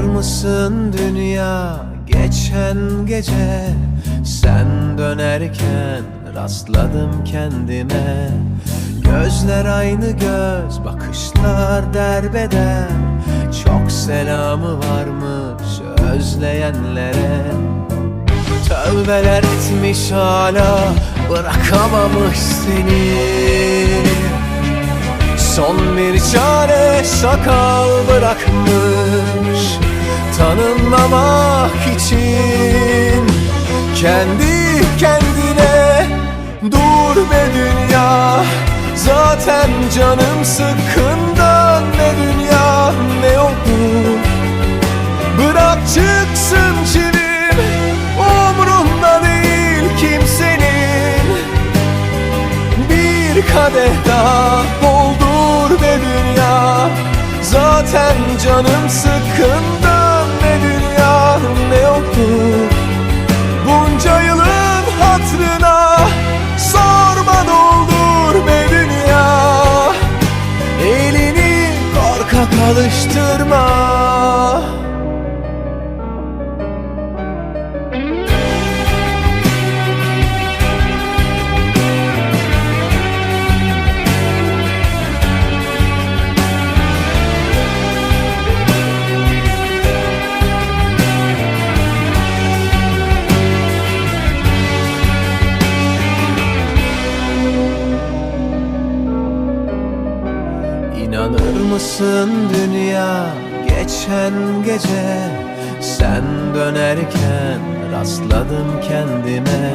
mısın dünya? Geçen gece Sen dönerken rastladım kendime. Gözler aynı göz bakışlar derbeder. Çok selamı varmış özleyenlere. Tövbeler etmiş hala bırakamamış seni Son bir çare sakal bırakmış Tanınmamak için. Kendi kendine Dur be dünya Zaten canım sıkkından Ne dünya. Ne oldu Bırak çıksın çivim Umrunda değil kimsenin. Bir kadeh daha be dünya Zaten canım sıkkından ne dünya ne oldu? Bunca yılın hatrına sorma doldur be dünya Elini korkak alıştırma mısın dünya? Geçen gece Sen dönerken rastladım kendime.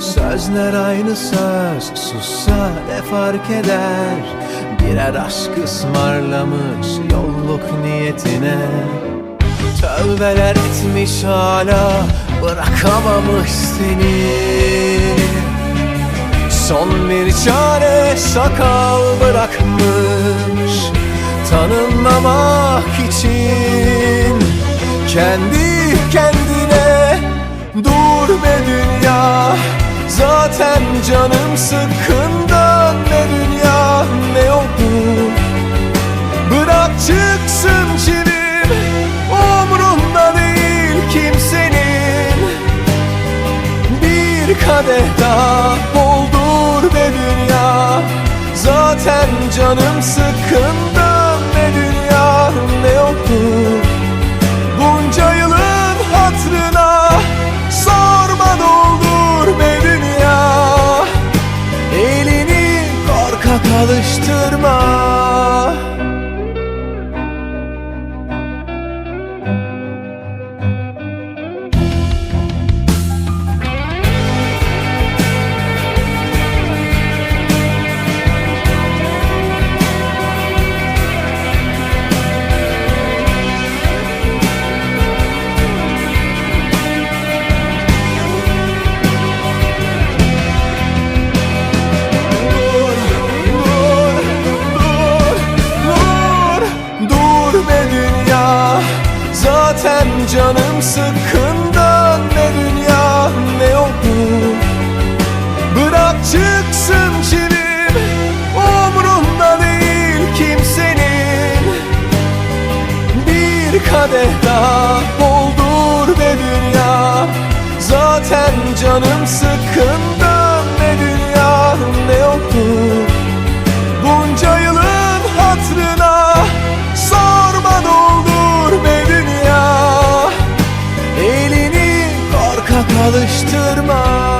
Sözler aynı söz sussa ne fark eder? Birer aşk ısmarlamış yolluk niyetine. Tövbeler etmiş hala bırakamamış seni. Son bir çare sakal bırakmış Tanınmamak için Kendi kendine Dur be dünya. Zaten canım sıkkından Ne dünya ne oldu Bırak çıksın çivim Umrunda değil kimsenin. Bir kadeh daha doldur be dünya. Zaten canım sıkkından canım sıkkından ne dünya ne oldu Bırak çıksın çivim umrunda değil kimsenin. Bir kadeh daha doldur be dünya. Zaten canım sıkkın bana kalıştırma